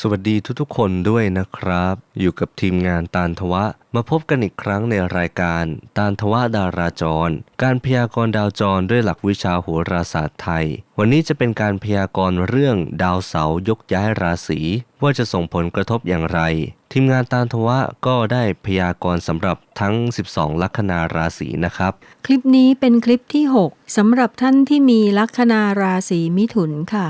สวัสดีทุกๆคนด้วยนะครับ อยู่กับทีมงานตาลทวะ มาพบกันอีกครั้งในรายการตาลทวะดาราจร การพยากรณ์ดาวจรด้วยหลักวิชาโหราศาสตร์ไทย วันนี้จะเป็นการพยากรณ์เรื่องดาวเสาร์ยกย้ายราศีว่าจะส่งผลกระทบอย่างไร ทีมงานตาลทวะก็ได้พยากรณ์สำหรับทั้ง 12 ลัคนาราศีนะครับ คลิปนี้เป็นคลิปที่ 6สำหรับท่านที่มีลัคนาราศีมิถุนค่ะ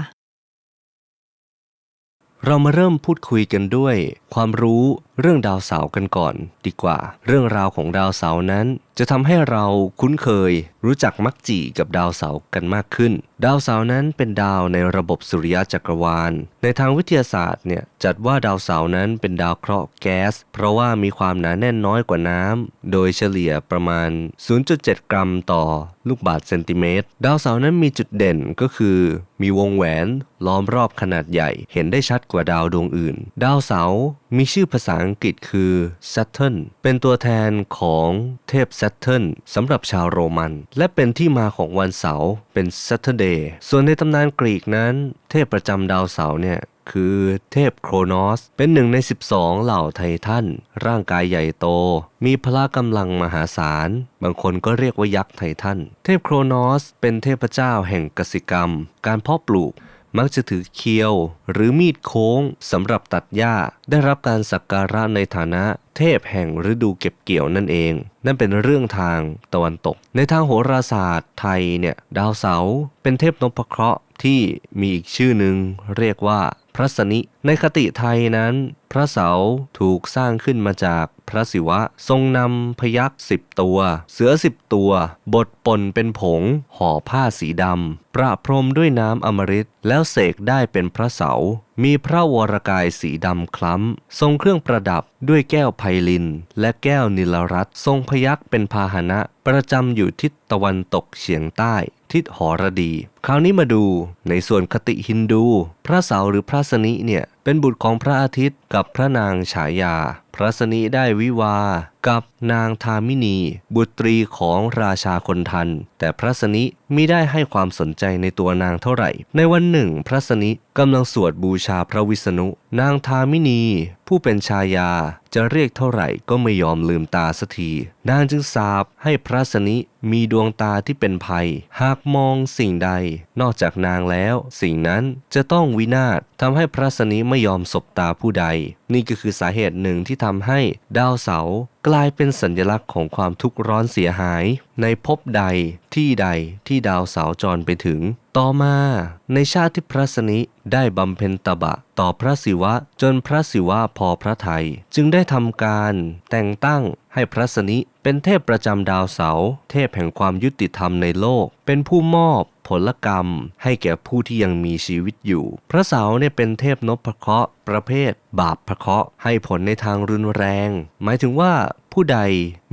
เรามาเริ่มพูดคุยกันด้วย ความรู้เรื่องดาวเสาร์กันก่อน ดีกว่า เรื่องราวของดาวเสาร์นั้น จะทำให้เราคุ้นเคยรู้จักมักจีกับดาวเสาร์กันมากขึ้น ดาวเสาร์นั้นเป็นดาวในระบบสุริยะจักรวาล ในทางวิทยาศาสตร์เนี่ยจัดว่าดาวเสาร์นั้นเป็นดาวเคราะห์แก๊ส เพราะว่ามีความหนาแน่นน้อยกว่าน้ำ โดยเฉลี่ยประมาณ 0.7 กรัมต่อลูกบาศก์เซนติเมตร ดาวเสาร์นั้นมีจุดเด่นก็คือ มีวงแหวนล้อมรอบขนาดใหญ่ เห็นได้ชัดกว่าดาวดวงอื่น ดาวเสาร์ มีชื่อภาษาอังกฤษคือ Saturn เป็นตัวแทนของเทพ Saturn สำหรับชาวโรมัน และเป็นที่มาของวันเสาร์เป็น Saturday ส่วนในตำนานกรีกนั้น เทพประจำดาวเสาร์เนี่ยคือเทพโครนอส เป็นหนึ่งใน 12 เหล่าไททัน ร่างกายใหญ่โต มีพละกำลังมหาศาล บางคนก็เรียกว่ายักษ์ไททัน เทพโครนอส เป็นเทพเจ้าแห่งกสิกรรม การเพาะปลูก มักจะถือเคียว หรือมีดโค้งสำหรับตัดหญ้า ได้รับการสักการะในฐานะเทพแห่งฤดูเก็บเกี่ยวนั่นเอง นั่นเป็นเรื่องทางตะวันตก ในทางโหราศาสตร์ไทยเนี่ยดาวเสาร์เป็นเทพนพเคราะห์ที่มีอีกชื่อหนึ่งเรียกว่าพระสนิ ในคติไทยนั้น พระเสาร์ถูกสร้างขึ้นมาจาก พระศิวะทรงนำพยักษ์สิบตัว เสือสิบตัว บดปนเป็นผง ห่อผ้าสีดำประพรมด้วยน้ำอมฤตแล้วเสกได้เป็นพระเสา มีพระวรกายสีดำคล้ำ ทรงเครื่องประดับด้วยแก้วไพลิน และแก้วนิลรัตทรงพยักษ์เป็นพาหนะ ประจำอยู่ทิศตะวันตกเฉียงใต้ ทิศหอรดี คราวนี้มาดูในส่วนคติฮินดู พระเสาหรือพระสนิเนี่ยเป็นบุตรของพระอาทิตย์กับพระนางฉายา พระสนิได้วิวากับนางทามินี บุตรีของราชาคนทัน แต่พระสนิมิได้ให้ความสนใจในตัวนางเท่าไหร่ ในวันหนึ่ง พระสนิกำลังสวดบูชาพระวิษณุ นางทามินี ผู้เป็นชายาจะเรียกเท่าไหร่ก็ไม่ยอมลืมตาสักทีนางจึงสาบให้พระสนิมีดวงตาที่เป็นภัย หากมองสิ่งใด นอกจากนางแล้ว สิ่งนั้นจะต้องวินาศทำให้พระสนิไม่ยอมสบตาผู้ใด นี่ก็คือสาเหตุหนึ่งที่ทำให้ดาวเสาร์กลายเป็นสัญลักษณ์ของความทุกข์ร้อนเสียหาย ในภพใดที่ใดที่ดาวเสาร์จรไปถึง ต่อมาในชาติที่พระสนิได้บำเพ็ญตบะ ต่อพระศิวะจนพระศิวะพอพระทยัยจึงได้ทำการแต่งตั้งให้พระสนิเป็นเทพประจำดาวเสาร์เทพแห่งความยุติธรรมในโลก เป็นผู้มอบ ผลกรรม ให้แก่ผู้ที่ยังมีชีวิตอยู่ พระเสาเนี่ยเป็นเทพนพเคราะห์ประเภท บาปพระเคราะห์ให้ผลในทางรุนแรง หมายถึงว่าผู้ใด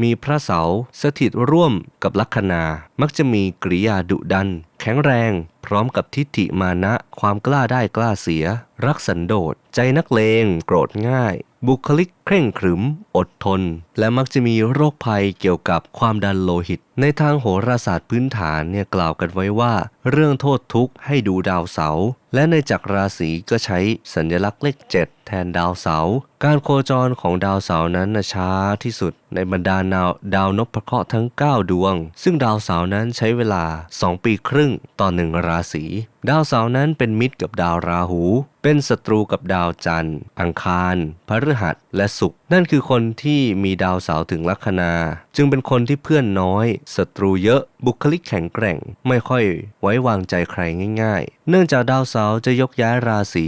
มีพระเสาสถิตร่วมกับลัคนา มักจะมีกริยาดุดัน แข็งแรง พร้อมกับทิฏฐิมานะ ความกล้าได้กล้าเสีย รักสันโดษใจนักเลง โกรธง่าย บุคลิกเคร่งขรึม อดทน และมักจะมีโรคภัยเกี่ยวกับความดันโลหิต ในทางโหราศาสตร์พื้นฐานเนี่ยกล่าวกันไว้ว่า เรื่องโทษทุกข์ให้ดูดาวเสาร์และในจักรราศีก็ใช้สัญลักษณ์เลข 7 แทนดาวเสาร์การโคจรของดาวเสาร์นั้นนะช้าที่สุดในบรรดาดาวดาวนพเคราะห์ทั้ง 9 ดวง ซึ่งดาวเสาร์นั้นใช้เวลา 2 ปีครึ่งต่อหนึ่งราศี ดาวเสาร์นั้นเป็นมิตรกับดาวราหู เป็นศัตรูกับดาวจันทร์ อังคาร พฤหัส และศุกร์นั่นคือคนที่มีดาวเสาร์ถึงลัคนา จึงเป็นคนที่เพื่อนน้อยศัตรูเยอะ บุคลิกแข็งแกร่ง ไม่ค่อยไว้วางใจใครง่ายๆ เนื่องจากดาวเสาร์จะยกย้ายราศี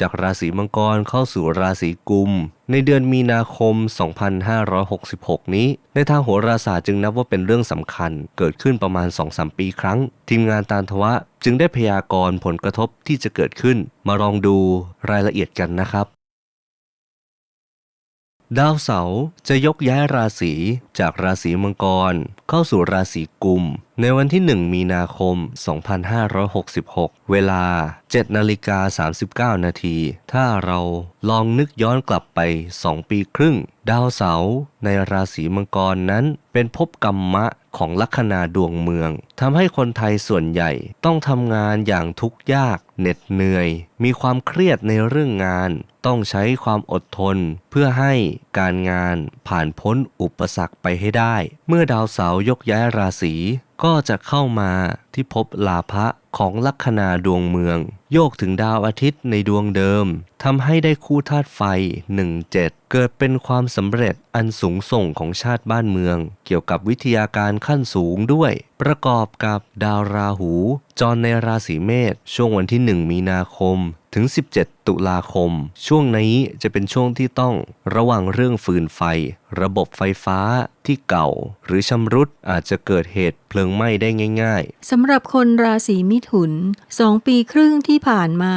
จากราศีมังกรเข้าสู่ราศีกุม ในเดือนมีนาคม 2566 นี้ ในทางโหราศาสตร์จึงนับว่าเป็นเรื่องสำคัญ เกิดขึ้นประมาณ 2-3 ปีครั้ง ทีมงานตานทวะจึงได้พยากรณ์ผลกระทบที่จะเกิดขึ้น มาลองดูรายละเอียดกันนะครับ ดาวเสาร์จะยกย้ายราศีจากราศีมังกร เข้าสู่ราศีกุมในวันที่ 1 มีนาคม 2566 เวลา 7 นาฬิกา 39 นาที ถ้าเราลองนึกย้อนกลับไป 2 ปีครึ่ง ดาวเสาร์ในราศีมังกรนั้น เป็นภพกรรมะของลัคนาดวงเมืองทำให้คนไทยส่วนใหญ่ต้องทำงานอย่างทุกข์ยากเหน็ดเหนื่อย มีความเครียดในเรื่องงาน ต้องใช้ความอดทน เพื่อให้การงานผ่านพ้นอุปสรรคไปให้ได้ เมื่อดาวเสาร์ยกย้ายราศี ก็จะเข้ามา ที่ภพลาภะของลัคนาดวงเมือง โยกถึงดาวอาทิตย์ในดวงเดิมทำให้ได้คู่ธาตุไฟ 17 เกิดเป็นความสำเร็จอันสูงส่งของชาติบ้านเมือง เกี่ยวกับวิทยาการขั้นสูงด้วย ประกอบกับดาวราหู จรในราศีเมษช่วงวันที่ 1 มีนาคม ถึง 17 ตุลาคม ช่วงนี้จะเป็นช่วงที่ต้องระวังเรื่องฟืนไฟ ระบบไฟฟ้าที่เก่า หรือชำรุดอาจจะเกิดเหตุเพลิงไหม้ได้ง่ายสำหรับคนราศีมิถุนสองปีครึ่งที่ผ่านมา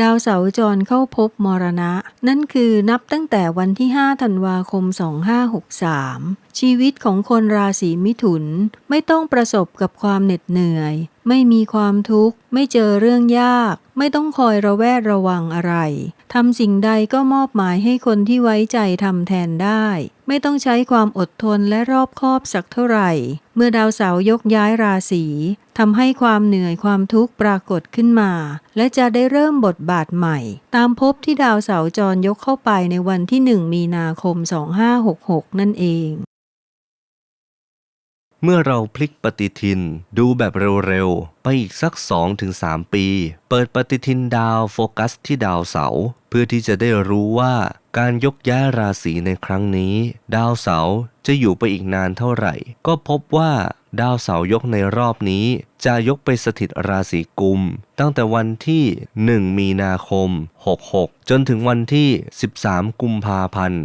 ดาวเสาร์จรเข้าพบมรณะ นั่นคือนับตั้งแต่วันที่ 5 ธันวาคม 2563 ชีวิตของคนราศีมิถุนไม่ต้องประสบกับความเหน็ดเหนื่อย ไม่มีความทุกข์ ไม่เจอเรื่องยาก ไม่ต้องคอยระแวดระวังอะไรทำสิ่งใดก็มอบหมายให้คนที่ไว้ใจทำแทนได้ ไม่ต้องใช้ความอดทนและรอบคอบสักเท่าไหร่ เมื่อดาวเสาร์ยกย้ายราศีทำให้ความเหนื่อยความทุกข์ปรากฏขึ้นมา และจะได้เริ่มบทบาทใหม่ ตามภพที่ดาวเสาร์จรยกเข้าไปในวันที่ 1 มีนาคม 2566 นั่นเอง เมื่อเราพลิกปฏิทินดูแบบเร็วๆ ไปอีกสัก 2-3 ปี เปิดปฏิทินดาวโฟกัสที่ดาวเสาร์เพื่อที่จะได้รู้ว่าการยกย้ายราศีในครั้งนี้ ดาวเสาร์จะอยู่ไปอีกนานเท่าไหร่ ก็พบว่าดาวเสาร์ยกในรอบนี้ จะยกไปสถิตราศีกุม ตั้งแต่วันที่ 1 มีนาคม 66 จนถึงวันที่ 13 กุมภาพันธ์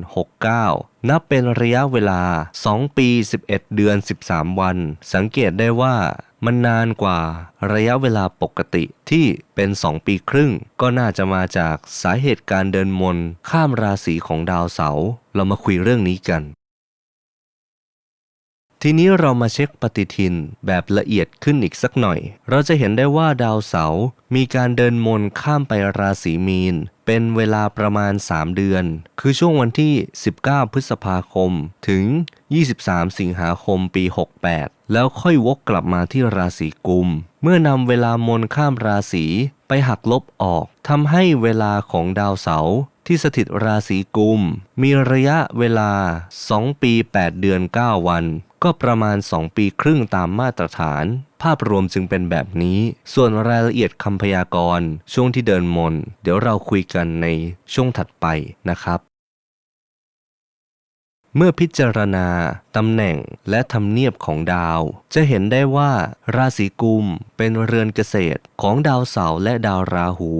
69 นับเป็นระยะเวลา 2 ปี 11 เดือน 13 วัน สังเกตได้ว่ามันนานกว่าระยะเวลาปกติที่เป็น 2 ปีครึ่ง ก็น่าจะมาจากสาเหตุการเดินมนข้ามราศีของดาวเสาร์เรามาคุยเรื่องนี้กัน ทีนี้เรามาเช็คปฏิทินแบบละเอียดขึ้นอีกสักหน่อย เราจะเห็นได้ว่าดาวเสาร์มีการเดินมนข้ามไปราศีมีน เป็นเวลาประมาณ 3 เดือน คือช่วงวันที่ 19 พฤษภาคม ถึง 23 สิงหาคมปี 68 แล้วค่อยวกกลับมาที่ราศีกุม เมื่อนำเวลามนข้ามราศีไปหักลบออกทำให้เวลาของดาวเสาร์ที่สถิตราศีกุม มีระยะเวลา 2 ปี 8 เดือน 9 วัน ก็ประมาณ 2 ปีครึ่งตามมาตรฐาน ภาพรวมจึงเป็นแบบนี้ ส่วนรายละเอียดคำพยากรณ์ช่วงที่เดินมน เดี๋ยวเราคุยกันในช่วงถัดไปนะครับเมื่อพิจารณา ตำแหน่งและทำเนียบของดาว จะเห็นได้ว่า ราศีกุมเป็นเรือนเกษตรของดาวเสาร์และดาวราหู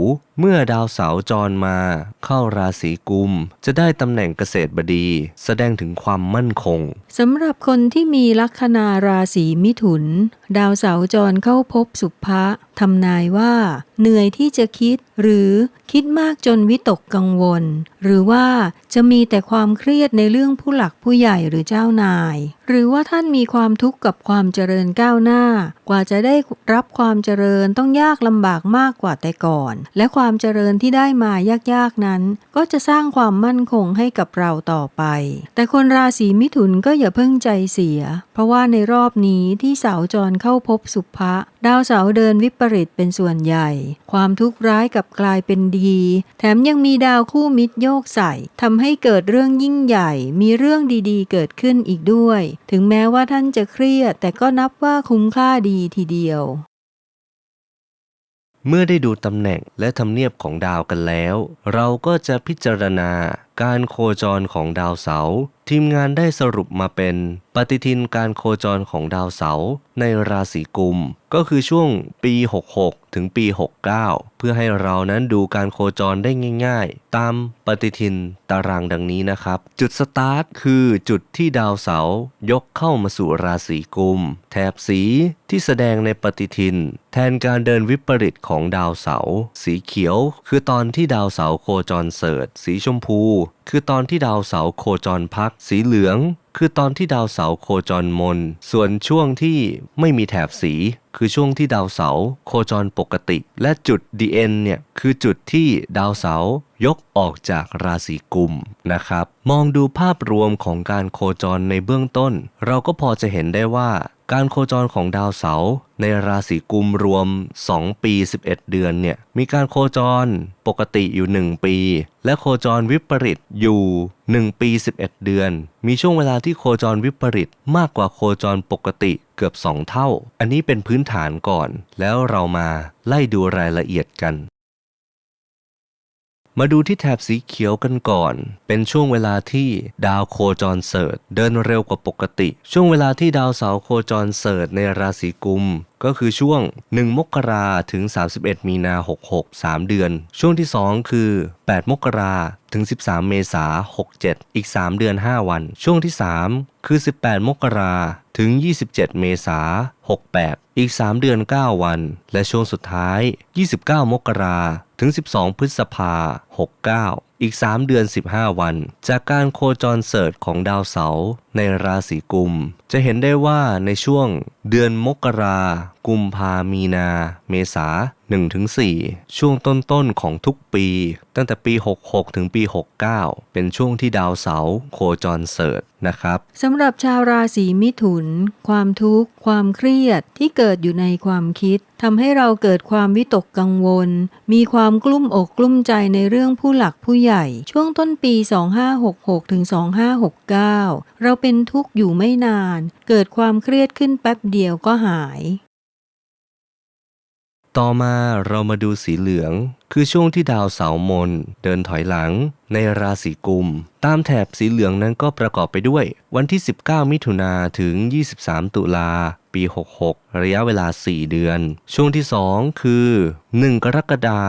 เมื่อดาวเสาร์จรมา เข้าราศีกุม จะได้ตำแหน่งเกษตรบดี แสดงถึงความมั่นคงสำหรับคนที่มีลัคนาราศีมิถุน ดาวเสาร์จรเข้าพบสุภะทำนายว่า เหนื่อยที่จะคิด หรือคิดมากจนวิตกกังวล หรือว่าจะมีแต่ความเครียดในเรื่องผู้หลักผู้ใหญ่หรือเจ้านาย หรือว่าท่านมีความทุกข์กับความเจริญก้าวหน้า กว่าจะได้รับความเจริญต้องยากลำบากมากกว่าแต่ก่อน และความเจริญที่ได้มายากๆนั้น ก็จะสร้างความมั่นคงให้กับเราต่อไป แต่คนราศีมิถุนก็อย่าเพิ่งใจเสีย เพราะว่าในรอบนี้ที่เสาจรเข้าพบสุภะดาวเสาเดินวิปริตเป็นส่วนใหญ่ ความทุกข์ร้ายกับกลายเป็นดี แถมยังมีดาวคู่มิตรโยกใส่ทำให้เกิดเรื่องยิ่งใหญ่ มีเรื่องดีๆ เกิดขึ้นอีกด้วยถึงแม้ว่าท่านจะเครียด แต่ก็นับว่าคุ้มค่าดีทีเดียว เมื่อได้ดูตำแหน่งและทำเนียบของดาวกันแล้ว เราก็จะพิจารณา การโคจรของดาวเสาร์ทีมงานได้สรุปมาเป็น ปฏิทินการโคจรของดาวเสาร์ในราศีกุม ก็คือช่วงปี 66 ถึงปี 69 เพื่อให้เรานั้นดูการโคจรได้ง่ายๆ ตามปฏิทินตารางดังนี้นะครับ จุดสตาร์ทคือจุดที่ดาวเสาร์ยกเข้ามาสู่ราศีกุม แถบสีที่แสดงในปฏิทิน แทนการเดินวิปริตของดาวเสาร์สีเขียว คือตอนที่ดาวเสาร์โคจรเสริฐสีชมพูคือตอนที่ดาวเสาร์โคจรพัก สีเหลือง คือตอนที่ดาวเสาร์โคจรมน ส่วนช่วงที่ไม่มีแถบสี คือช่วงที่ดาวเสาร์โคจรปกติ และจุด DN เนี่ยคือจุดที่ดาวเสายกออกจากราศีกุมนะครับ มองดูภาพรวมของการโคจรในเบื้องต้น เราก็พอจะเห็นได้ว่า การโคจรของดาวเสาร์ในราศีกุมรวม 2 ปี 11 เดือนเนี่ยมีการโคจรปกติอยู่ 1 ปี และโคจรวิปริตอยู่ 1 ปี 11 เดือน มีช่วงเวลาที่โคจรวิปริตมากกว่าโคจรปกติเกือบ 2 เท่า อันนี้เป็นพื้นฐานก่อน แล้วเรามาไล่ดูรายละเอียดกัน มาดูที่แถบสีเขียวกันก่อน เป็นช่วงเวลาที่ดาวโคจรเสิร์ชเดินเร็วกว่าปกติ ช่วงเวลาที่ดาวเสาร์โคจรเสิร์ชในราศีกุมก็คือช่วง 1 มกราถึง 31 มีนา 66 3 เดือน ช่วงที่ 2 คือ 8 มกราถึง 13 เมษา67 อีก 3 เดือน 5 วัน ช่วงที่ 3 คือ 18 มกราถึง 27 เมษา68 อีก 3 เดือน 9 วัน และช่วงสุดท้าย 29 มกราถึง 12 พฤษภา69 อีก 3 เดือน 15 วัน จากการโคจรเสิร์ชของดาวเสาร์ ในราศีกุม จะเห็นได้ว่าในช่วงเดือนมกรากุมภามีนา เมษา1-4 ช่วงต้นๆของทุกปี ตั้งแต่ปี 66 ถึงปี 69 เป็นช่วงที่ดาวเสาร์โคจรเสิร์ชนะครับสำหรับชาวราศีมิถุน ความทุกข์ ความเครียดที่เกิดอยู่ในความคิดทำให้เราเกิดความวิตกกังวล มีความกลุ้มอกกลุ้มใจในเรื่องผู้หลักผู้ใหญ่ ช่วงต้นปี 2566ถึง2569 เราเป็นทุกข์อยู่ไม่นาน เกิดความเครียดขึ้นแป๊บเดียวก็หาย ต่อมาเรามาดูสีเหลือง คือช่วงที่ดาวเสาร์มน เดินถอยหลัง ในราศีกุม ตามแถบสีเหลืองนั้นก็ประกอบไปด้วย วันที่ 19 มิถุนาถึง 23 ตุลาปี66 ระยะเวลา 4 เดือน ช่วงที่ 2 คือ 1 กรกฎา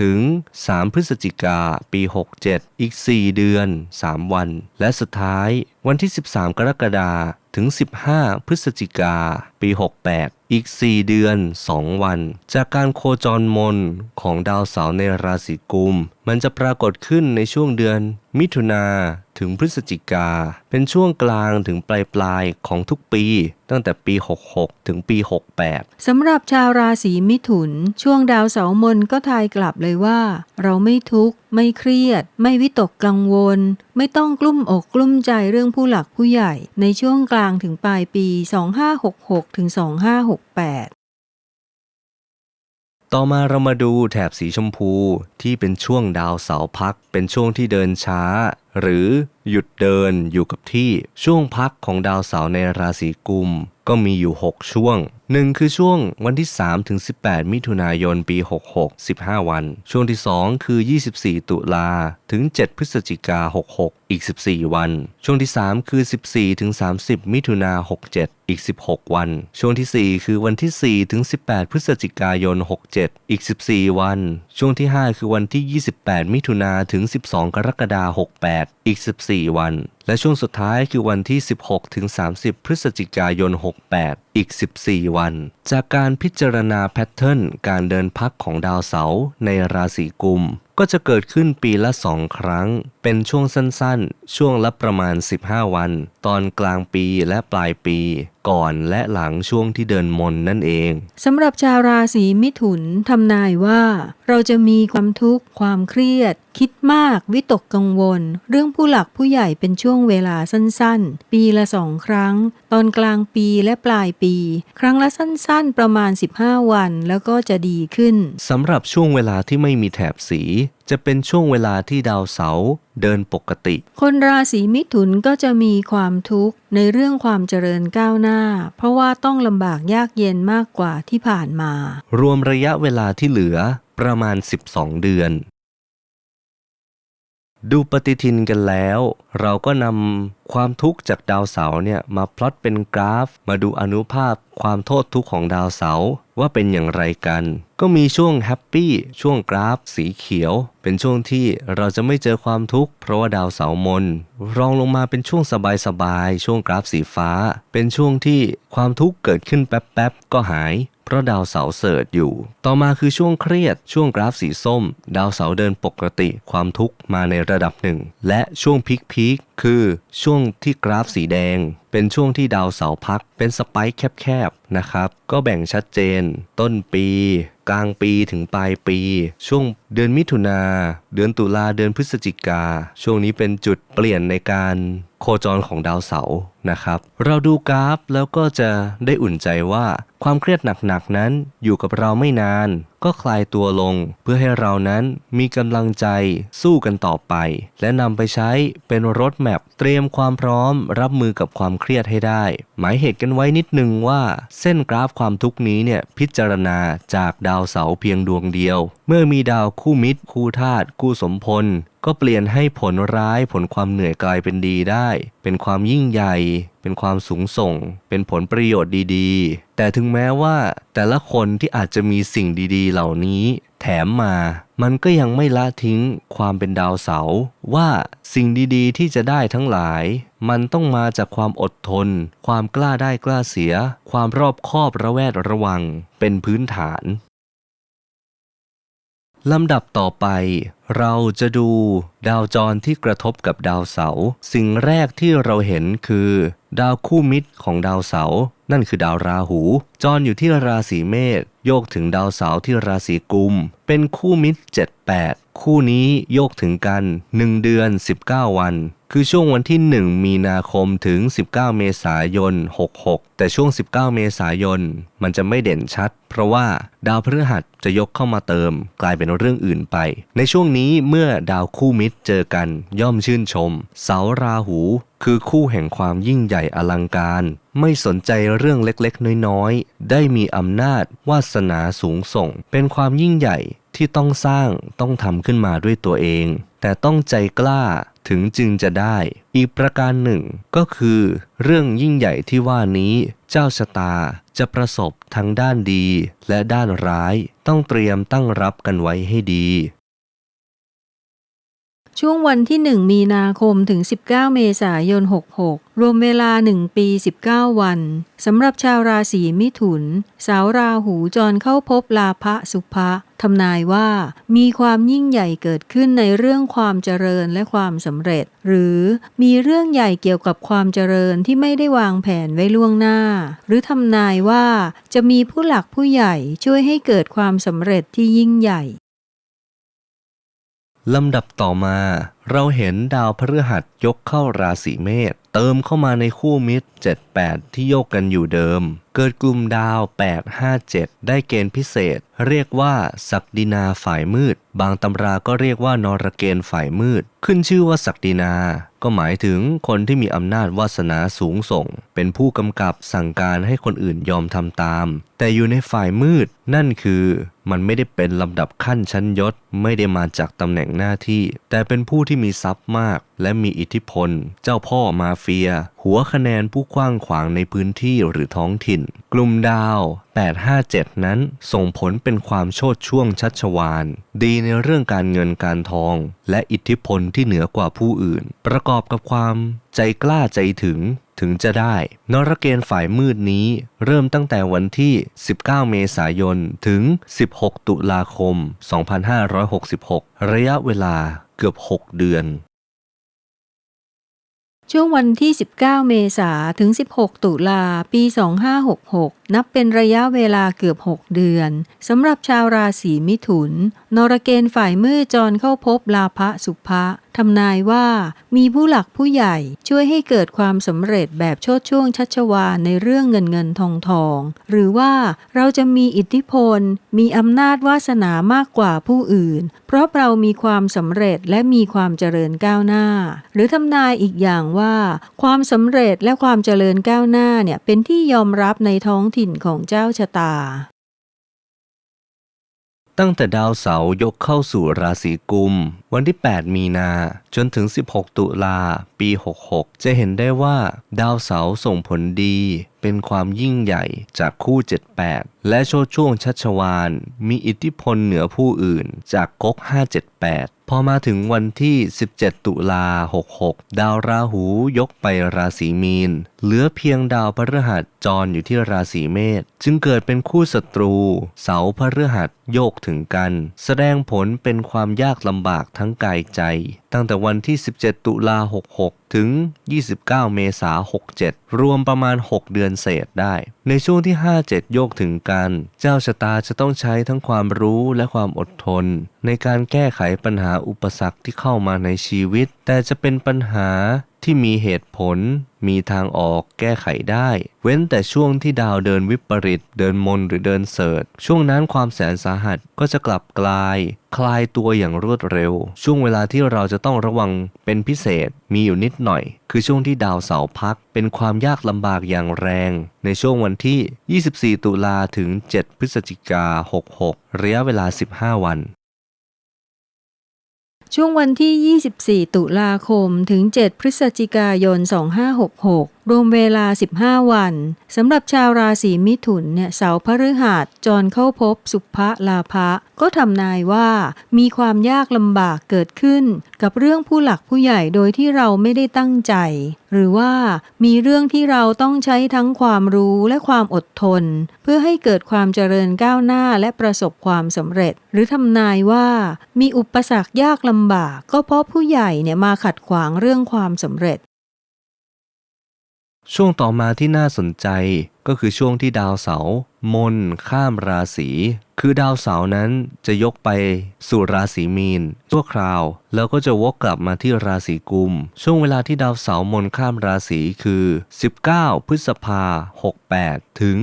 ถึง 3 พฤศจิกาปี 67 อีก 4 เดือน 3 วัน และสุดท้ายวันที่ 13 กรกฎาถึง 15 พฤศจิกาปี 68 อีก 4 เดือน 2 วัน จากการโคจรมนของดาวเสาร์ในราศีกุม มันจะปรากฏขึ้นในช่วงเดือนมิถุนา ถึงพฤศจิกา เป็นช่วงกลางถึงปลายปลายๆของทุกปี ตั้งแต่ปี 66 ถึงปี 68 สำหรับชาวราศีมิถุน ช่วงดาวเสาร์มนก็ทายกลับเลยว่า เราไม่ทุกข์ ไม่เครียด ไม่วิตกกังวล ไม่ต้องกลุ้มอกกลุ้มใจเรื่องผู้หลักผู้ใหญ่ ในช่วงกลางถึงปลายปี 2566 ถึง 2568ต่อมาเรามาดูแถบสีชมพูที่เป็นช่วงดาวเสาร์พัก เป็นช่วงที่เดินช้า หรือหยุดเดินอยู่กับที่ช่วงพักของดาวเสาร์ในราศีกุม ก็มีอยู่ 6 ช่วง 1คือช่วงวันที่ 3 ถึง 18 มิถุนายน ปี 66 15 วัน ช่วงที่ 2 คือ 24 ตุลา ถึง 7 พฤศจิกา 66 อีก 14 วัน ช่วงที่ 3 คือ 14 ถึง 30 มิถุนา 67 อีก 16 วัน ช่วงทีสี่ 4 คือวันที่ 4 ถึง 18 พฤศจิกายน 67 อีก 14 วัน ช่วงที่ 5 คือวันที่ 28 มิถุนาถึง 12 กรกฎาคม 68 อีก 14 วัน และช่วงสุดท้ายคือวันที่ 16 ถึง 30 พฤศจิกายน 68 อีก 14 วันจากการพิจารณาแพทเทิร์นการเดินพักของดาวเสาร์ในราศีกุม ก็จะเกิดขึ้นปีละสองครั้ง เป็นช่วงสั้นๆ ช่วงละประมาณ 15 วัน ตอนกลางปีและปลายปี ก่อนและหลังช่วงที่เดินมนนั่นเองสำหรับชาวราศีมิถุนทำนายว่า เราจะมีความทุกข์ความเครียด คิดมากวิตกกังวล เรื่องผู้หลักผู้ใหญ่เป็นช่วงเวลาสั้นๆ ปีละสองครั้ง ตอนกลางปีและปลายปี ครั้งละสั้นๆ ประมาณ 15 วันแล้วก็จะดีขึ้นสำหรับช่วงเวลาที่ไม่มีแถบสีจะเป็นช่วงเวลาที่ดาวเสาร์เดินปกติ คนราศีมิถุนก็จะมีความทุกข์ในเรื่องความเจริญก้าวหน้า เพราะว่าต้องลำบากยากเย็นมากกว่าที่ผ่านมา รวมระยะเวลาที่เหลือประมาณ 12 เดือน ดูปฏิทินกันแล้ว เราก็นำความทุกข์จากดาวเสาร์เนี่ยมาพลอตเป็นกราฟ มาดูอนุภาพความโทษทุกข์ของดาวเสาร์ว่าเป็นอย่างไรกัน ก็มีช่วงแฮปปี้ช่วงกราฟสีเขียว เป็นช่วงที่เราจะไม่เจอความทุกข์เพราะว่าดาวเสาร์มน รองลงมาเป็นช่วงสบายๆช่วงกราฟสีฟ้า เป็นช่วงที่ความทุกข์เกิดขึ้นแป๊บๆก็หาย เพราะดาวเสาร์เสิร์ชอยู่ ต่อมาคือช่วงเครียด ช่วงกราฟสีส้ม ดาวเสาร์เดินปกติ ความทุกข์มาในระดับหนึ่ง และช่วงพีคพีค คือช่วงที่กราฟสีแดง เป็นช่วงที่ดาวเสาร์พัก เป็นสไปค์แคบๆนะครับ ก็แบ่งชัดเจน ต้นปี กลางปีถึงปลายปี ช่วงเดือนมิถุนา เดือนตุลาเดือนพฤศจิกา ช่วงนี้เป็นจุดเปลี่ยนในการโคจรของดาวเสาร์นะครับ เราดูกราฟแล้วก็จะได้อุ่นใจว่า ความเครียดหนักๆนั้นอยู่กับเราไม่นานก็คลายตัวลงเพื่อให้เรานั้นมีกำลังใจสู้กันต่อไป และนำไปใช้เป็นรถแมพเตรียมความพร้อม รับมือกับความเครียดให้ได้ หมายเหตุกันไว้นิดนึงว่า เส้นกราฟความทุกนี้เนี่ยพิจารณาจากดาวเสาเพียงดวงเดียว เมื่อมีดาวคู่มิตร คู่ธาตุคู่สมพล ก็เปลี่ยนให้ผลร้ายผลความเหนื่อยกลายเป็นดีได้ เป็นความยิ่งใหญ่ เป็นความสูงส่ง เป็นผลประโยชน์ดีๆ แต่ถึงแม้ว่าแต่ละคนที่อาจจะมีสิ่งดีๆ เหล่านี้ แถมมา มันก็ยังไม่ละทิ้งความเป็นดาวเสาว่าสิ่งดีๆ ที่จะได้ทั้งหลาย มันต้องมาจากความอดทน ความกล้าได้กล้าเสีย ความรอบคอบระแวดระวัง เป็นพื้นฐาน ลำดับต่อไป เราจะดูดาวจรที่กระทบกับดาวเสาร์สิ่งแรกที่เราเห็นคือ ดาวคู่มิตรของดาวเสาร์นั่นคือดาวราหู จรอยู่ที่ราศีเมษโยกถึงดาวเสาร์ที่ราศีกุม เป็นคู่มิตร 78 คู่นี้โยกถึงกัน 1 เดือน 19 วัน คือช่วงวันที่ 1 มีนาคมถึง 19 เมษายน 66 แต่ช่วง 19 เมษายน มันจะไม่เด่นชัด เพราะว่าดาวพฤหัสจะยกเข้ามาเติม กลายเป็นเรื่องอื่นไป ในช่วงนี้เมื่อดาวคู่มิตรเจอกันย่อมชื่นชม เสาราหู คือคู่แห่งความยิ่งใหญ่อลังการ ไม่สนใจเรื่องเล็กๆ น้อยๆ ได้มีอำนาจวาสนาสูงส่ง เป็นความยิ่งใหญ่ ที่ต้องสร้างต้องทำขึ้นมาด้วยตัวเอง แต่ต้องใจกล้าถึงจึงจะได้ อีกประการหนึ่งก็คือ เรื่องยิ่งใหญ่ที่ว่านี้ เจ้าชะตาจะประสบทั้งด้านดีและด้านร้าย ต้องเตรียมตั้งรับกันไว้ให้ดี ช่วงวันที่ 1 มีนาคมถึง 19 เมษายน 66 รวมเวลา 1 ปี 19 วันสำหรับชาวราศีมิถุน สาวราหูจรเข้าพบลาภะสุภะทำนายว่ามีความยิ่งใหญ่เกิดขึ้นในเรื่องความเจริญและความสำเร็จ หรือมีเรื่องใหญ่เกี่ยวกับความเจริญที่ไม่ได้วางแผนไว้ล่วงหน้า หรือทำนายว่าจะมีผู้หลักผู้ใหญ่ช่วยให้เกิดความสำเร็จที่ยิ่งใหญ่ ลำดับต่อมา เราเห็นดาวพฤหัสยกเข้าราศีเมษเติมเข้ามาในคู่มิตร 78 ที่โยกกันอยู่เดิม เกิดกลุ่มดาว 857 ได้เกณฑ์พิเศษ เรียกว่า ศักดินาฝ่ายมืด บางตำราก็เรียกว่านรเกณฑ์ฝ่ายมืด ขึ้นชื่อว่าศักดินา ก็หมายถึงคนที่มีอำนาจวาสนาสูงส่ง เป็นผู้กำกับสั่งการให้คนอื่นยอมทำตาม แต่อยู่ในฝ่ายมืด นั่นคือมันไม่ได้เป็นลำดับขั้นชั้นยศ ไม่ได้มาจากตำแหน่งหน้าที่ แต่เป็นผู้ที่มีทรัพย์มาก และมีอิทธิพล เจ้าพ่อมาเฟีย หัวคะแนนผู้กว้างขวางในพื้นที่หรือท้องถิ่น กลุ่มดาว 857 นั้นส่งผลเป็นความโชดช่วงชัชวานดีในเรื่องการเงินการทอง และอิทธิพลที่เหนือกว่าผู้อื่น ประกอบกับความใจกล้าใจถึงถึงจะได้ นรเกณฑ์ฝ่ายมืดนี้เริ่มตั้งแต่วันที่ 19 เมษายน ถึง 16 ตุลาคม 2566 ระยะเวลาเกือบ 6 เดือน ช่วงวันที่ 19 เมษาถึง 16 ตุลา ปี 2566 นับเป็นระยะเวลาเกือบ 6 เดือน สำหรับชาวราศีมิถุนนรเกณฑ์ฝ่ายมืดจรเข้าพบลาภะสุภะทำนายว่ามีผู้หลักผู้ใหญ่ช่วยให้เกิดความสำเร็จแบบโชดช่วงชัชวาในเรื่องเงินเงินทองทอง หรือว่าเราจะมีอิทธิพล มีอำนาจวาสนามากกว่าผู้อื่น เพราะเรามีความสำเร็จและมีความเจริญก้าวหน้า หรือทำนายอีกอย่างว่า ความสำเร็จและความเจริญก้าวหน้าเนี่ยเป็นที่ยอมรับในท้องถิ่นของเจ้าชะตา ตั้งแต่ดาวเสาร์ยกเข้าสู่ราศีกุม วันที่ 8 มีนา จนถึง 16 ตุลา ปี 66 จะเห็นได้ว่า ดาวเสาร์ส่งผลดี เป็นความยิ่งใหญ่จากคู่ 78 และโชดช่วงชัชวาน มีอิทธิพลเหนือผู้อื่นจากก๊ก 578 พอมาถึงวันที่ 17 ตุลา 66 ดาวราหูยกไปราศีมีน เหลือเพียงดาวพฤหัสจรอยู่ที่ราศีเมษ จึงเกิดเป็นคู่ศัตรู เสาพฤหัสโยกถึงกัน แสดงผลเป็นความยากลำบากทั้งกายใจตั้งแต่วันที่ 17 ตุลา 66 ถึง 29 เมษา67 รวมประมาณ 6 เดือนเศษได้ ในช่วงที่ 57 โยกถึงกัน เจ้าชะตาจะต้องใช้ทั้งความรู้และความอดทน ในการแก้ไขปัญหาอุปสรรคที่เข้ามาในชีวิต แต่จะเป็นปัญหา ที่มีเหตุผล มีทางออกแก้ไขได้ เว้นแต่ช่วงที่ดาวเดินวิปริต เดินมนหรือเดินเสิร์ชช่วงนั้นความแสนสาหัสก็จะกลับกลาย คลายตัวอย่างรวดเร็ว ช่วงเวลาที่เราจะต้องระวังเป็นพิเศษมีอยู่นิดหน่อย คือช่วงที่ดาวเสาร์พัก เป็นความยากลำบากอย่างแรง ในช่วงวันที่ 24 ตุลาถึง 7 พฤศจิกา 66 ระยะเวลา 15 วัน ช่วงวันที่ 24 ตุลาคมถึง 7 พฤศจิกายน 2566 รวมเวลา 15 วันสำหรับชาวราศีมิถุนเนี่ยเสาร์พฤหัสจรเข้าพบสุภะลาภะก็ทำนายว่ามีความยากลำบากเกิดขึ้น กับเรื่องผู้หลักผู้ใหญ่โดยที่เราไม่ได้ตั้งใจ หรือว่ามีเรื่องที่เราต้องใช้ทั้งความรู้และความอดทน เพื่อให้เกิดความเจริญก้าวหน้าและประสบความสำเร็จ หรือทำนายว่ามีอุปสรรคยากลำบาก ก็เพราะผู้ใหญ่เนี่ยมาขัดขวางเรื่องความสำเร็จ ช่วงต่อมาที่น่าสนใจก็คือช่วงที่ดาวเสาร์มนข้ามราศีคือดาวเสาร์นั้นจะยกไปสู่ราศีมีนชั่วคราว แล้วก็จะวกกลับมาที่ราศีกุม ช่วงเวลาที่ดาวเสาร์มนข้ามราศีคือ 19 พฤษภา 68 ถึง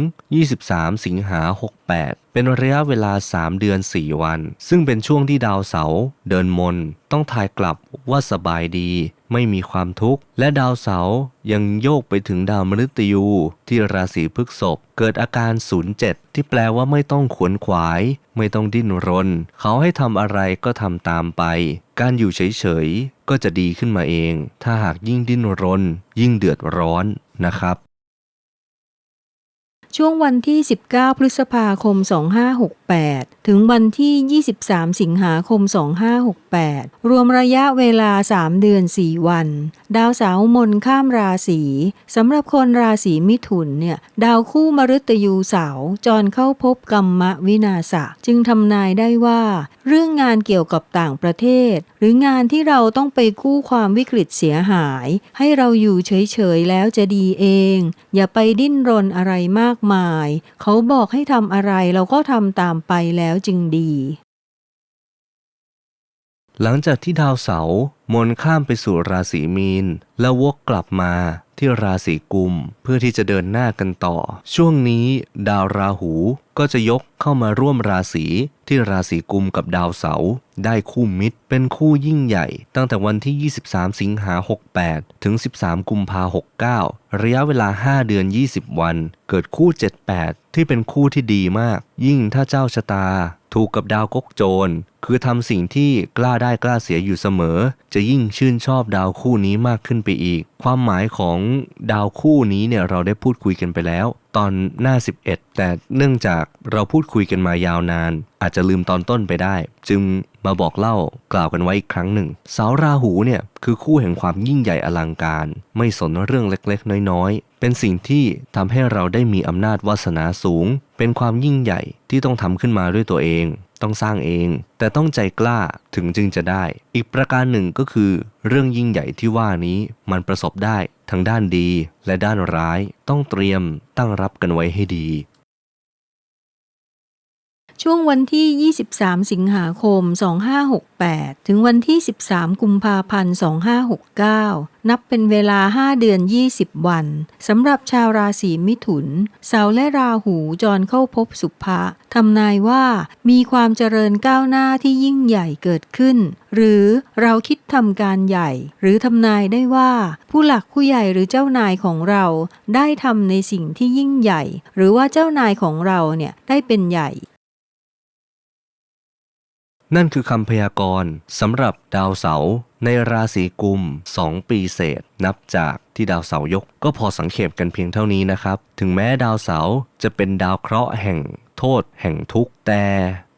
23 สิงหา 68 เป็นระยะเวลา 3 เดือน 4 วัน ซึ่งเป็นช่วงที่ดาวเสาร์เดินมน ต้องทายกลับว่าสบายดี ไม่มีความทุกข์ และดาวเสาร์ยังโยกไปถึงดาวมฤตยู ที่ราศีพฤษภเกิดอาการ 07 ที่แปลว่าไม่ต้องขวนขวาย ไม่ต้องดิ้นรน เขาให้ทำอะไรก็ทำตามไป การอยู่เฉยๆ ก็จะดีขึ้นมาเอง ถ้าหากยิ่งดิ้นรน ยิ่งเดือดร้อนนะครับ ช่วงวันที่ 19 พฤษภาคม 2568 ถึงวันที่ 23 สิงหาคม 2568 รวมระยะเวลา 3 เดือน 4 วัน ดาวเสาร์มนข้ามราศีสำหรับคนราศีมิถุนเนี่ย ดาวคู่มฤตยูเสาร์จรเข้าพบกรรมวินาศะจึงทำนายได้ว่า เรื่องงานเกี่ยวกับต่างประเทศ หรืองานที่เราต้องไปกู้ความวิกฤตเสียหาย ให้เราอยู่เฉยๆแล้วจะดีเอง อย่าไปดิ้นรนอะไรมากมาย เขาบอกให้ทำอะไรเราก็ทำตามไปแล้วจึงดี หลังจากที่ดาวเสาร์มนข้ามไปสู่ราศีมีน แล้ววกกลับมา ที่ราศีกุม เพื่อที่จะเดินหน้ากันต่อ ช่วงนี้ดาวราหูก็จะยกเข้ามาร่วมราศีที่ราศีกุมกับดาวเสาร์ได้คู่มิตร เป็นคู่ยิ่งใหญ่ ตั้งแต่วันที่ 23 สิงหา 68 ถึง 13 กุมภา69 ระยะเวลา 5 เดือน 20 วัน เกิดคู่ 78 ที่เป็นคู่ที่ดีมาก ยิ่งถ้าเจ้าชะตา ถูกกับดาวกกโจร คือทำสิ่งที่กล้าได้กล้าเสียอยู่เสมอ จะยิ่งชื่นชอบดาวคู่นี้มากขึ้นไปอีก ความหมายของดาวคู่นี้เนี่ยเราได้พูดคุยกันไปแล้ว ตอนหน้า 11 แต่เนื่องจากเราพูดคุยกันมายาวนาน อาจจะลืมตอนต้นไปได้ จึงมาบอกเล่ากล่าวกันไว้อีกครั้งหนึ่งสาวราหูเนี่ยคือคู่แห่งความยิ่งใหญ่อลังการ ไม่สนเรื่องเล็กๆ น้อยๆ เป็นสิ่งที่ทำให้เราได้มีอำนาจวาสนาสูง เป็นความยิ่งใหญ่ที่ต้องทำขึ้นมาด้วยตัวเอง ต้องสร้างเอง แต่ต้องใจกล้าถึงจึงจะได้ อีกประการหนึ่งก็คือ เรื่องยิ่งใหญ่ที่ว่านี้มันประสบได้ทั้งด้านดีและด้านร้าย ต้องเตรียมตั้งรับกันไว้ให้ดี ช่วงวันที่ 23 สิงหาคม 2568 ถึงวันที่ 13 กุมภาพันธ์ 2569 นับเป็นเวลา 5 เดือน 20 วัน สำหรับชาวราศีมิถุน เสาร์และราหูจรเข้าพบสุภะทำนายว่ามีความเจริญก้าวหน้าที่ยิ่งใหญ่เกิดขึ้น หรือเราคิดทำการใหญ่ หรือทำนายได้ว่า ผู้หลักผู้ใหญ่หรือเจ้านายของเราได้ทำในสิ่งที่ยิ่งใหญ่ หรือว่าเจ้านายของเราเนี่ยได้เป็นใหญ่ นั่นคือคำพยากรณ์สำหรับดาวเสาร์ในราศีกุม 2 ปีเศษ นับจากที่ดาวเสาร์ยก ก็พอสังเขปกันเพียงเท่านี้นะครับ ถึงแม้ดาวเสาร์จะเป็นดาวเคราะห์แห่งโทษแห่งทุกข์แต่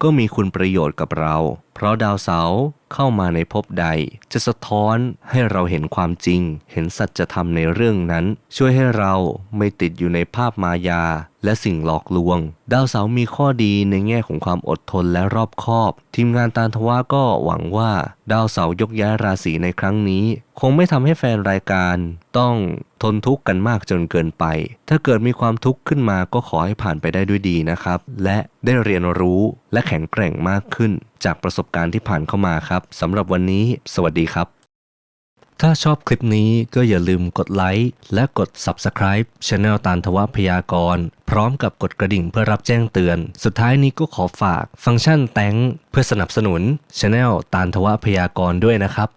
ก็มีคุณประโยชน์กับเรา เพราะดาวเสาร์เข้ามาในภพใด จะสะท้อนให้เราเห็นความจริง เห็นสัจธรรมในเรื่องนั้น ช่วยให้เราไม่ติดอยู่ในภาพมายา และสิ่งหลอกลวง ดาวเสาร์มีข้อดีในแง่ของความอดทนและรอบคอบ ทีมงานตาลทวาก็หวังว่า ดาวเสาร์ยกย้ายราศีในครั้งนี้ คงไม่ทำให้แฟนรายการ ต้องทนทุกข์กันมากจนเกินไป ถ้าเกิดมีความทุกข์ขึ้นมาก็ขอให้ผ่านไปได้ด้วยดีนะครับ และ ได้เรียนรู้และแข็งแกร่งมากขึ้น จากประสบการณ์ที่ผ่านเข้ามาครับสำหรับวันนี้ สวัสดีครับ ถ้าชอบคลิปนี้ก็อย่าลืมกดไลค์และกด Subscribe Channel ตานทวพยากร พร้อมกับกดกระดิ่งเพื่อรับแจ้งเตือน สุดท้ายนี้ก็ขอฝากฟังก์ชันแตงเพื่อสนับสนุน Channel ตานทวพยากรด้วยนะครับ